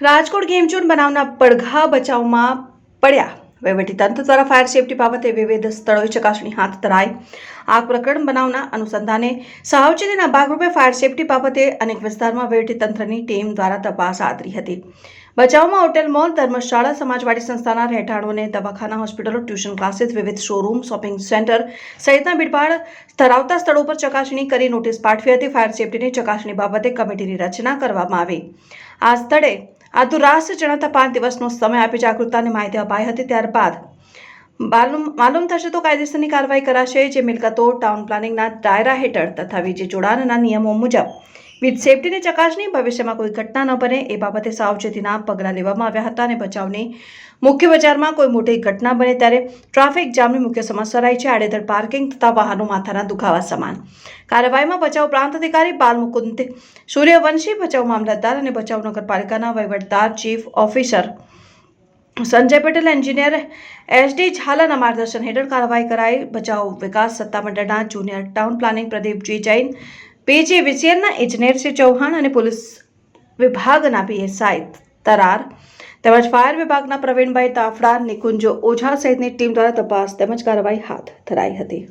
Rajkot game zone બનાવના પડઘા બચાવમાં પડ્યા. વહીવટીતંત્ર દ્વારા ફાયર સેફટી બાબતે વિવિધ સ્થળોએ ચકાસણી હાથ ધરાઈ. આ પ્રકરણ બનાવના અનુસંધાને સાવચેતીના ભાગરૂપે ફાયર સેફટી બાબતે અનેક વિસ્તારમાં વહીવટીતંત્રની ટીમ દ્વારા તપાસ આદરી હતી. બચાવમાં હોટેલ, મોલ, ધર્મશાળા, સમાજવાડી સંસ્થાના રહેઠાણોને દવાખાના, હોસ્પિટલો, ટ્યુશન ક્લાસીસ, વિવિધ શોરૂમ, શોપિંગ સેન્ટર સહિતના ભીડભાડ ધરાવતા સ્થળો પર ચકાસણી કરી નોટિસ પાઠવી હતી. ફાયર સેફટીની ચકાસણી બાબતે કમિટીની રચના કરવામાં આવી. આ સ્થળે આધુરાસ જણાતા પાંચ દિવસનો સમય આપી જાગૃતતાની માહિતી અપાઈ હતી ત્યારબાદ માલુમ થશે તો કાયદેસરની કાર્યવાહી કરાશે, જે મિલકતો ટાઉન પ્લાનિંગના દાયરા હેઠળ તથા વીજ જોડાણના નિયમો મુજબ. વીજ સેફટીની ચકાસણી, ભવિષ્યમાં કોઈ ઘટના ન બને એ બાબતે સાવચેતીના પગલાં લેવામાં આવ્યા હતા અને બચાવની મુખ્ય બજારમાં કોઈ મોટી ઘટના બને ત્યારે ટ્રાફિક જામની મુખ્ય સમસ્યા રહી છે. આડેધડ પાર્કિંગ તથા વાહનો માથાના દુખાવા સમાન. કાર્યવાહીમાં બચાવ પ્રાંત અધિકારી બાલ મુકુંદ સૂર્યવંશી બચાવ મામલતદાર અને બચાવ નગરપાલિકાના વહીવટદાર chief officer Sanjay Patel, engineer, S D, ઝાલાના માર્ગદર્શન હેઠળ કાર્યવાહી કરાઈ. બચાવ, વિકાસ સત્તામંડળના junior town planning Pradeep ji Jain, P G વિસીએનના ઇજનેરશ્રી ચૌહાણ અને પોલીસ વિભાગના પીએસઆઈ તરાર, તેમજ ફાયર વિભાગના પ્રવીણભાઈ તાફડા, નિકુંજો ઓઝા સહિતની ટીમ દ્વારા તપાસ તેમજ કાર્યવાહી હાથ ધરાઈ હતી.